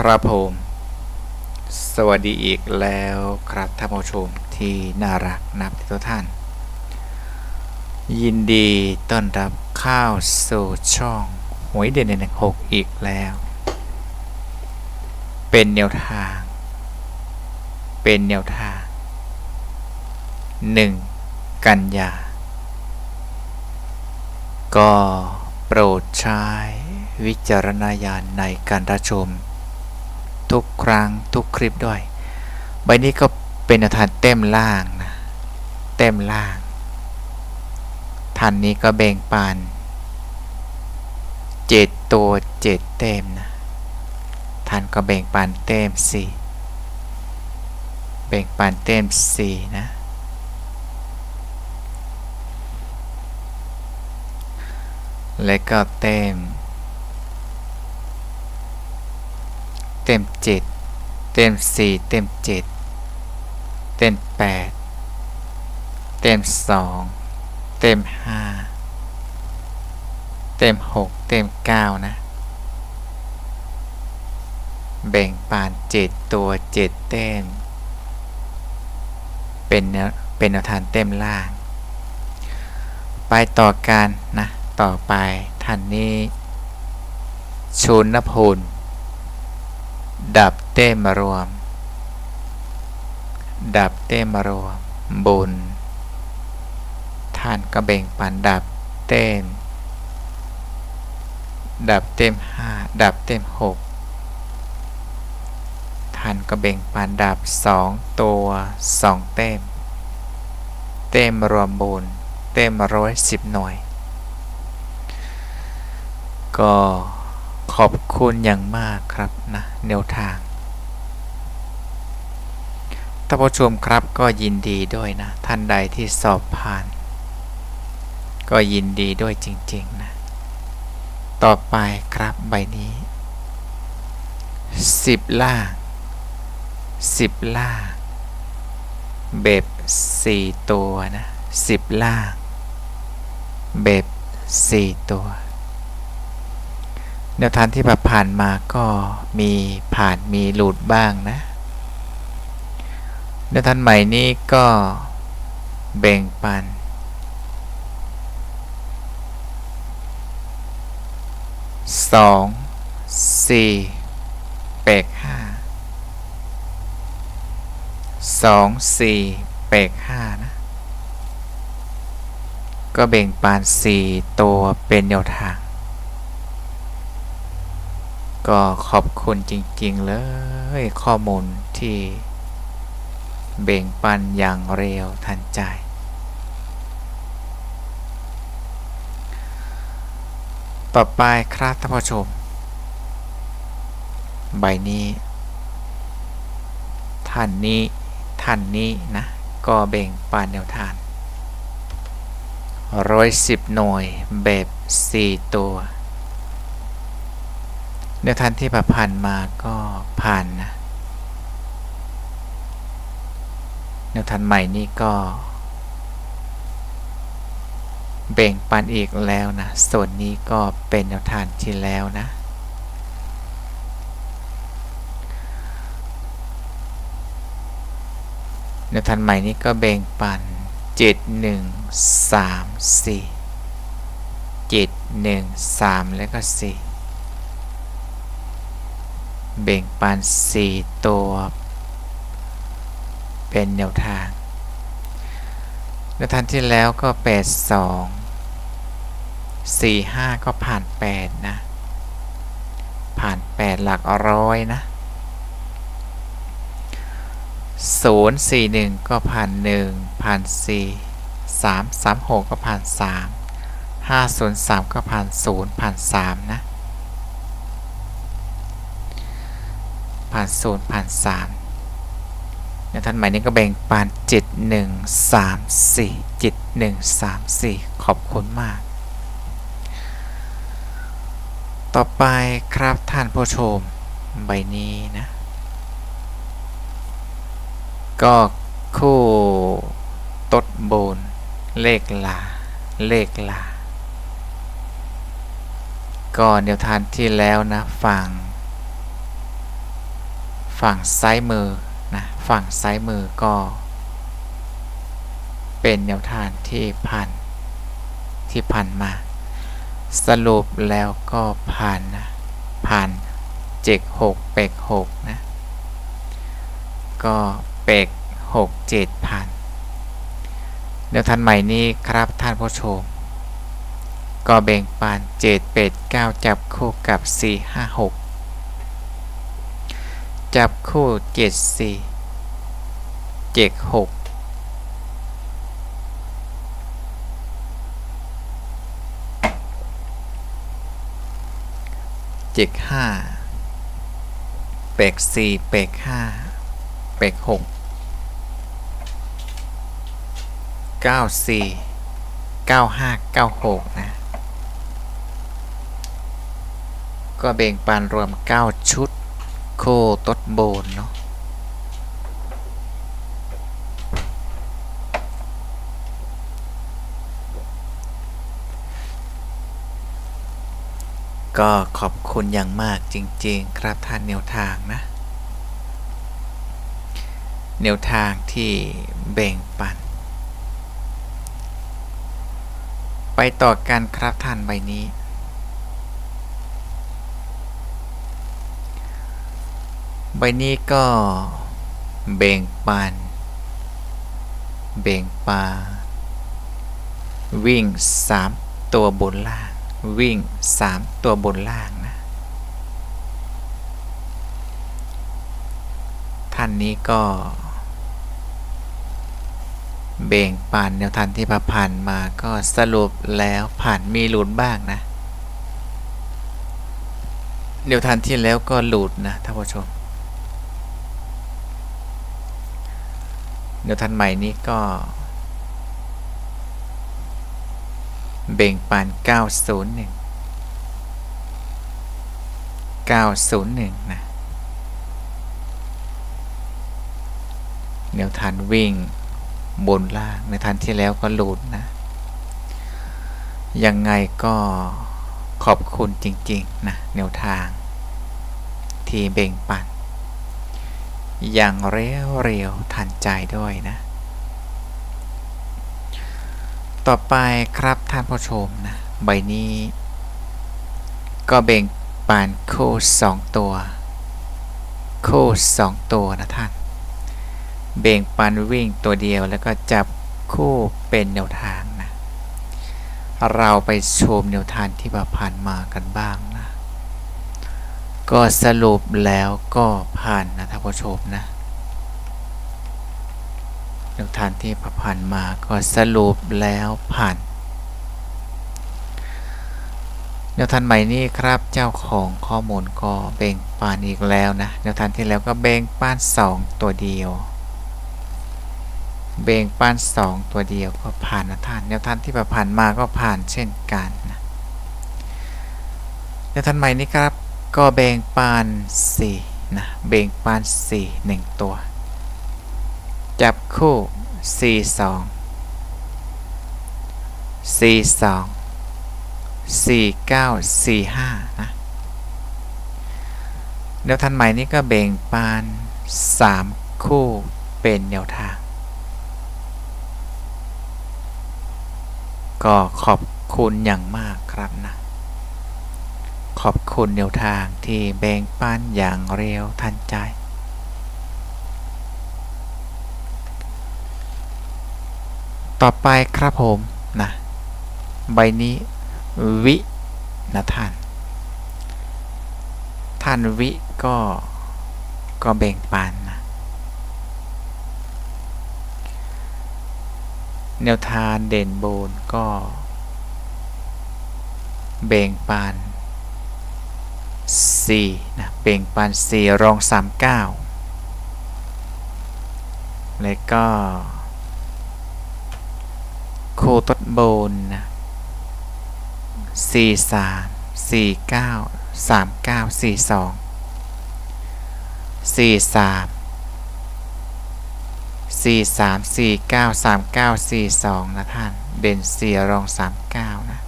ครับผม สวัสดีอีกแล้วครับท่านผู้ชมที่น่ารักนับทุกท่าน ยินดีต้อนรับเข้าสู่ช่องหวยเด่นหนึ่งหกอีกแล้ว เป็นแนวทาง เป็นแนวทางหนึ่งกันยา ก็โปรดใช้วิจารณญาณในการรับชม ทุกครั้งทุกคลิปด้วย ใบนี้ก็เป็นทางเต็มล่างนะเต็มล่างท่านนี้ก็แบ่งปันเจ็ดตัวเจ็ดเต็มนะท่านก็แบ่งปันเต็มสี่แบ่งปันเต็มสี่นะและก็เต็ม เต็มเจ็ดเต็มสี่เต็มเจ็ดเต็มแปดเต็มสองเต็มห้าเต็มหกเต็มเก้านะ แบ่งปานเจ็ดตัวเจ็ดเต็มเป็นเป็นแนวทางเต็มล่าง ไปต่อกันนะ ต่อไปท่านนี้ชุนพล ดับเต้มารวม ดับเต้มารวมบนท่านก็แบ่งปันดับเต้ม ดับเต็มห้าดับเต็มหกท่านก็แบ่งปันดับสองตัวสองเต็มเต็มรวมบนเต็มร้อยสิบหน่วย ก็ ขอบคุณอย่างมากครับนะแนวทางท่านผู้ชมครับก็ยินดีด้วยนะ ท่านใดที่สอบผ่าน ก็ยินดีด้วยจริง ๆ นะ ต่อไปครับใบนี้10ล่าง10ล่างเบบ4ตัวนะ10ล่างเบบ4ตัว แนวทางที่ผ่านมาก็มีผ่านมีหลุดบ้างนะแนวทางใหม่นี้ก็แบ่งปัน สองสี่แปดห้าสองสี่แปดห้านะ ก็แบ่งปานสี่ตัวเป็นแนวทาง ก็ขอบคุณจริง ๆ เลยข้อมูลที่เบ่งปันอย่างเร็วทันใจ ต่อไปครับท่านผู้ชม ใบนี้ ท่านนี้ ท่านนี้นะ ก็เบ่งปันแนวทางร้อยสิบหน่วยแบบสี่ตัว แนวทางที่ผ่านมาก็ผ่านนะแนวทางใหม่นี่ก็ แบ่งปันอีกแล้วนะ ส่วนนี้ก็เป็นแนวทางที่แล้วนะ แนวทางใหม่นี้ก็แบ่งปัน7 1 3 4 7 1 3แล้วก็4 แบ่งปัน 4 ตัว เป็นแนวทางแนวทางที่แล้วก็ 8 2 4 5 ก็ผ่าน 8 นะ ผ่าน 8 หลักร้อยนะ 0 4 1 ก็ผ่าน 1 ผ่าน 4 3 3 6 ก็ผ่าน 3 5 0 3 ก็ผ่าน 0 ผ่าน 3 นะ ผ่าน0ผ่าน3นท่านใหม่นี้ก็แบ่งปัน7 1 3 4 7 1 3 4ขอบคุณมาก ต่อไปครับท่านผู้ชมใบนี้นะ ก็คู่ตดโบน เลขลา เลขลา ก็เดียวทานที่แล้วนะฟัง ฝั่งซ้ายมือนะฝั่งซ้ายมือก็ เป็นแนวทางที่ผ่านที่ผ่านมา สรุปแล้วก็ผ่านนะผ่านเจ็กหกเป็กหกนะก็เป็กหกเจ็ดผ่านแนวทางใหม่นี้ครับท่านผู้ชม ก็แบ่งปันเจ็ดเป็ดเก้าจับคู่กับสี่ห้าหก จับคู่เจ็ดสี่เจ็ดหกเจ็ดห้าเป็กสี่เป็กห้าเป็กหกเก้าสี่เก้าห้าเก้าหกนะ ก็แบ่งปันรวม 9 ชุด โคตดโบนเนาะก็ขอบคุณอย่างมากจริง ๆ ครับท่านแนวทางนะ แนวทางที่แบ่งปัน ไปต่อกันครับท่านใบนี้ ใบนี้ก็เบ่งปันเบ่งปา วิ่ง 3 ตัวบนล่าง วิ่ง 3 ตัวบนล่างนะ ท่านนี้ก็ เบ่งปานแนวทางที่ผ่านมาก็สรุปแล้วผ่านมีหลุดบ้างนะแนวทางที่แล้วก็หลุดนะท่านผู้ชม นวทางใหม่นี้ก็ เบ่งปาน 901 901 นะแนวทางวิ่งบนล่างในทันที่แล้วก็หลุดนะ ยังไงก็ขอบคุณจริง ๆ นะ แนวทาง ที่เบ่งปัน อย่างเร็วเร็วทันใจด้วยนะ ต่อไปครับท่านผู้ชมนะ ใบนี้ ก็เบ่งปานคู่สองตัว คู่สองตัวนะท่าน เบ่งปันวิ่งตัวเดียวแล้วก็จับคู่เป็นแนวทางนะ เราไปชมแนวทางที่ผ่านมากันบ้าง ก็สรุปแล้วก็ผ่านนะท่านผู้ชมนะแนวทางที่ผ่านมาก็สรุปแล้วผ่านแนวทางใหม่นี้ครับเจ้าของข้อมูลก็เบ่งปานอีกแล้วนะแนวทางที่แล้วก็เบ่งปาน 2 ตัวเดียว เบ่งปาน 2 ตัวเดียวก็ผ่านนะท่านแนวทางที่ผ่านมาก็ผ่านเช่นกันนะแนวทางใหม่นี้ครับ ก็เบ่งปาน4นะเบ่งปาน4 1 ตัว จับคู่ 4 2 4 2 4 9 4 5นะแนวทางใหม่นี้ก็เบ่งปาน 3 คู่เป็นแนวทาง ก็ขอบคุณอย่างมากครับนะ ขอบคุณแนวทางที่แบ่งปันอย่างเร็วทันใจ ต่อไปครับผมนะใบนี้วินะท่าน ท่านวิก็ก็แบ่งปันนะแนวทางเด่นโบนก็เบ่งปาน 4นะเบ่งปาน4รอง 39 แล้วก็ โคตดโบนนะ4 3 4 9 3 9 4 2 4 3 4 3 4 9 3 9 4 2 นะท่าน เด่น 4 รอง 39 นะ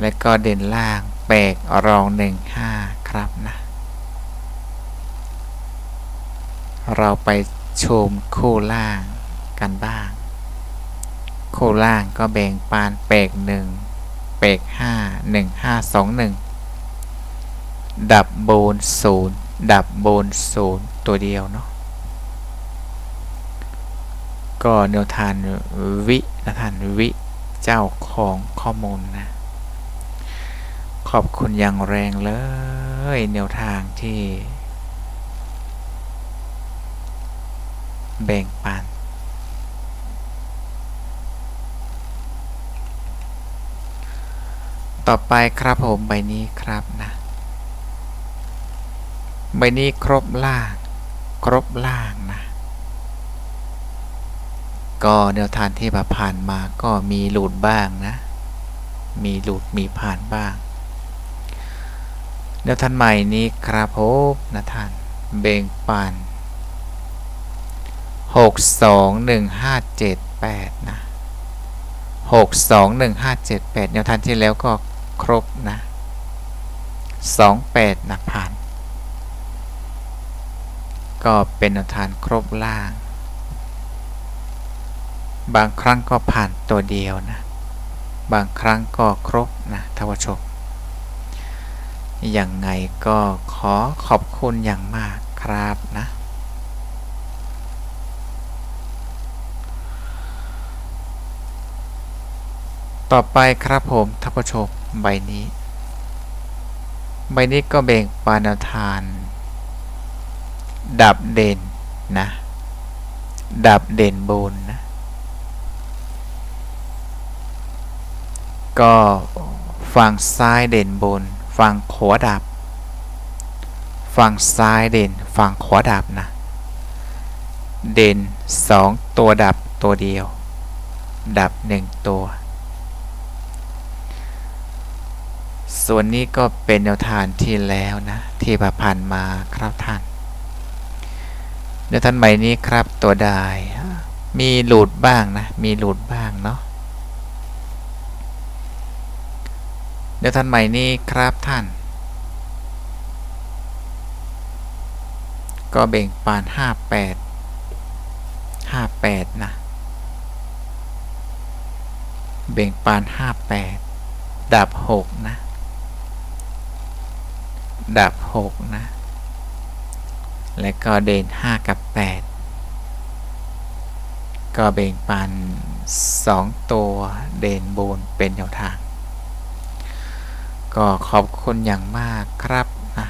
และก็เด่นล่าง แปกรอง1 5ครับนะ เราไปชมคู่ล่างกันบ้าง คู่ล่างก็แบ่งปานเปกหนึ่งเปกห้าหนึ่งห้าสองหนึ่งดับโบนศูนย์ดับโบนศูนย์ตัวเดียวเนาะก็แนวทานวินะทานวิเจ้าของข้อมูลนะ ขอบคุณอย่างแรงเลยแนวทางที่ แบ่งปัน ต่อไปครับผมใบนี้ครับนะ ใบนี้ครบล่าง ครบล่างนะ ก็แนวทางที่ผ่านมาก็มีหลุดบ้างนะ มีหลุดมีผ่านบ้าง แนวทางใหม่นี้ครับผมนะท่านเบ่งปันหกสองหนึ่งห้าเจ็ดแปดนะหกสองหนึ่งห้าเจ็ดแปดแนวทางที่แล้วก็ครบนะสองแปดนะผ่าน ก็เป็นแนวทางครบล่าง บางครั้งก็ผ่านตัวเดียวนะ บางครั้งก็ครบนะท่านผู้ชม ยังไงก็ขอขอบคุณอย่างมากครับนะ ต่อไปครับผมท่านผู้ชมใบนี้ ใบนี้ก็เบ่งปานทาน ดับเด่นนะ ดับเด่นบนนะ ก็ฝั่งซ้ายเด่นบน ฝั่งขวาดับ ฝั่งซ้ายเด่น ฝั่งขวาดับนะ เด่นสองตัวดับตัวเดียว ดับหนึ่งตัว ส่วนนี้ก็เป็นแนวทางที่แล้วนะ ที่ผ่านมาครับท่านแนวทางใหม่นี้ครับตัวใดมีหลุดบ้างนะ มีหลุดบ้างเนาะ เดี๋ยวท่านใหม่นี้ครับท่าน ก็เบ่งปาน 58 58 นะ เบ่งปาน 58 ดับ 6 นะ ดับ 6 นะ และก็เด่น 5 กับ 8 ก็เบ่งปาน 2 ตัวเด่นบนเป็นแนวทาง ก็ขอบคุณอย่างมากครับนะ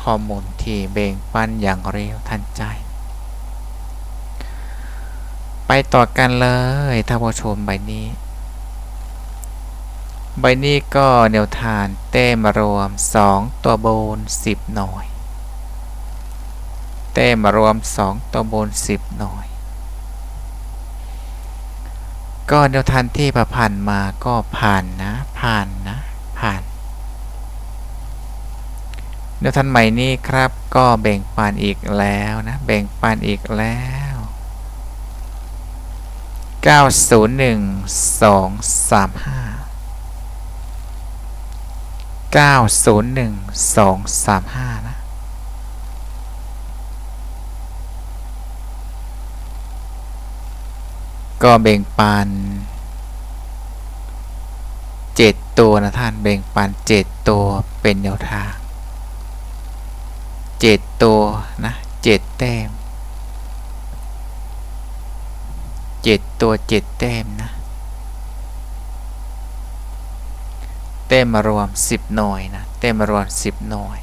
ข้อมูลที่เบ่งปันอย่างเร็วทันใจ ไปต่อกันเลยท่านผู้ชมใบนี้ ใบนี้ก็แนวทานเต้มรวม 2 ตัวบน 10 หน่อยเต้มรวม 2 ตัวบน 10 หน่อยก็แนวทานที่ประพันมาก็ผ่านนะผ่านนะ ผ่าน เดี๋ยวท่านใหม่นี้ครับก็แบ่งปันอีกแล้วนะ แบ่งปันอีกแล้ว 901 235 901 235 นะก็แบ่งปัน เจ็ดตัวนะท่านแบ่งปันเจ็ดตัวเป็นแนวทางเจ็ดตัวนะเจ็ดแต้มเจ็ดตัวเจ็ดแต้มนะเต้มมารวมสิบหน่วยนะเต้มมารวมสิบหน่วย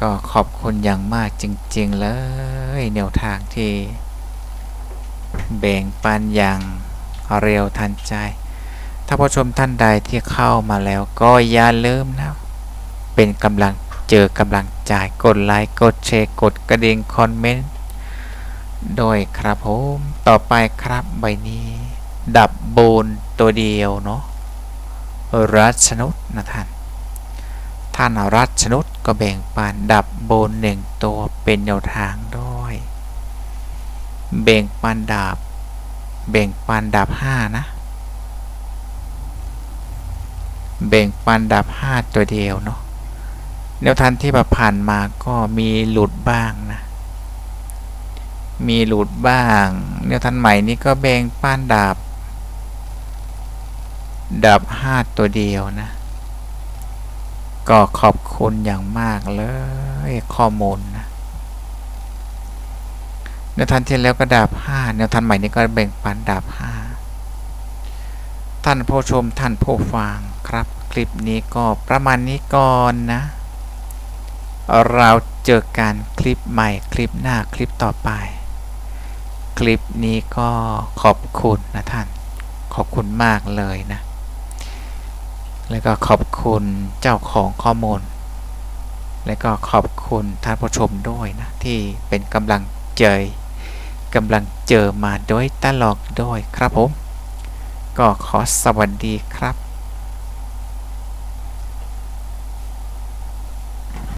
ก็ขอบคุณอย่างมากจริง ๆ เลยแนวทางที่แบ่งปันอย่างเร็วทันใจ ถ้าผู้ชมท่านใดที่เข้ามาแล้วก็อย่าลืมนะ เป็นกำลังเจอกำลังจ่ายกดไลค์กดแชร์กดกระดิ่งคอมเมนต์โดยครับผมต่อไปครับใบนี้ ดับโบนตัวเดียวเนาะรัชนุษนะท่าน ท่านรัชนุษก็แบ่งปันดับโบนหนึ่งตัวเป็นแนวทางด้วย แบ่งปันดับแบ่งปันดับห้านะ แบ่งปันดับ5ตัวเดียวเนาะแนวทางที่ผ่านมาก็มีหลุดบ้างนะ มีหลุดบ้าง แนวทางใหม่นี้ก็แบ่งป้านดาบดาบห้าตัวเดียวนะ ก็ขอบคุณอย่างมากเลยข้อมูลนะแนวทางที่แล้วก็ดาบห้าแนวทางใหม่นี้ก็แบ่งปันดาบห้าท่านผู้ชมท่านผู้ฟัง ครับ คลิปนี้ก็ประมาณนี้ก่อนนะ เราเจอกันคลิปใหม่คลิปหน้าคลิปต่อไป คลิปนี้ก็ขอบคุณนะท่าน ขอบคุณมากเลยนะ แล้วก็ขอบคุณเจ้าของข้อมูล และก็ขอบคุณท่านผู้ชมด้วยนะ ที่เป็นกำลังเจอกำลังเจอมาโดยตลอดด้วยครับผม ก็ขอสวัสดีครับ